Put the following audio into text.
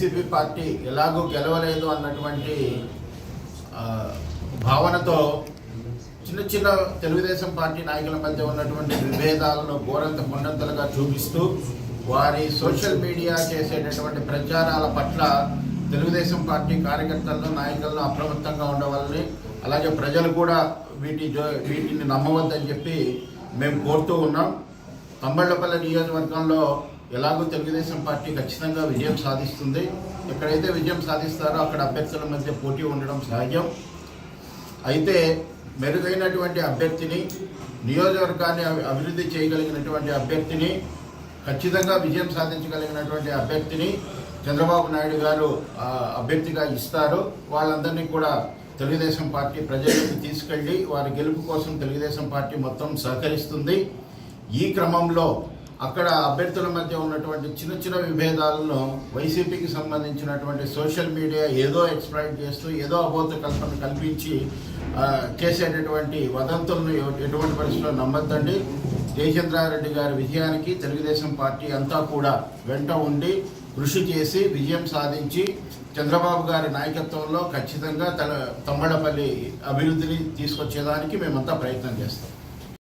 YCP party ఎలాగూ గెలవలేదు అన్నటువంటి భావనతో చిన్న చిన్న తెలుగుదేశం పార్టీ నాయకుల మధ్య ఉన్నటువంటి విభేదాలను ఘోరంత కొండంతలుగా చూపిస్తూ వారి సోషల్ మీడియా చేసేటటువంటి ప్రచారాల పట్ల తెలుగుదేశం పార్టీ కార్యకర్తలను నాయకులను అప్రమత్తంగా ఉండవాలని అలాగే ప్రజలు కూడా వీటి వీటిని నమ్మవద్దని చెప్పి మేము కోరుతూ ఉన్నాం. తమ్మళ్ళపల్లి నియోజకవర్గంలో ఎలాగో తెలుగుదేశం పార్టీ ఖచ్చితంగా విజయం సాధిస్తుంది. ఎక్కడైతే విజయం సాధిస్తారో అక్కడ అభ్యర్థుల మధ్య పోటీ ఉండడం సహజం అయితే మెరుగైనటువంటి అభ్యర్థిని నియోజకవర్గాన్ని అభివృద్ధి చేయగలిగినటువంటి అభ్యర్థిని ఖచ్చితంగా విజయం సాధించగలిగినటువంటి అభ్యర్థిని చంద్రబాబు నాయుడు గారు అభ్యర్థిగా ఇస్తారు. వాళ్ళందరినీ కూడా తెలుగుదేశం పార్టీ ప్రజలకు తీసుకెళ్ళి వారి గెలుపు కోసం తెలుగుదేశం పార్టీ మొత్తం సహకరిస్తుంది. ఈ క్రమంలో అక్కడ అభ్యర్థుల మధ్య ఉన్నటువంటి చిన్న చిన్న విభేదాలను వైసీపీకి సంబంధించినటువంటి సోషల్ మీడియా ఏదో ఎక్స్ప్లైన్ చేస్తూ ఏదో అబోధ కల్పన కల్పించి చేసేటటువంటి వదంతులను ఎటువంటి పరిస్థితుల్లో నమ్మద్దండి. జయచంద్రారెడ్డి గారి విజయానికి తెలుగుదేశం పార్టీ అంతా కూడా వెంట ఉండి కృషి చేసి విజయం సాధించి చంద్రబాబు గారి నాయకత్వంలో ఖచ్చితంగా తన తమ్మడపల్లి అభివృద్ధిని తీసుకొచ్చేదానికి మేమంతా ప్రయత్నం చేస్తాం.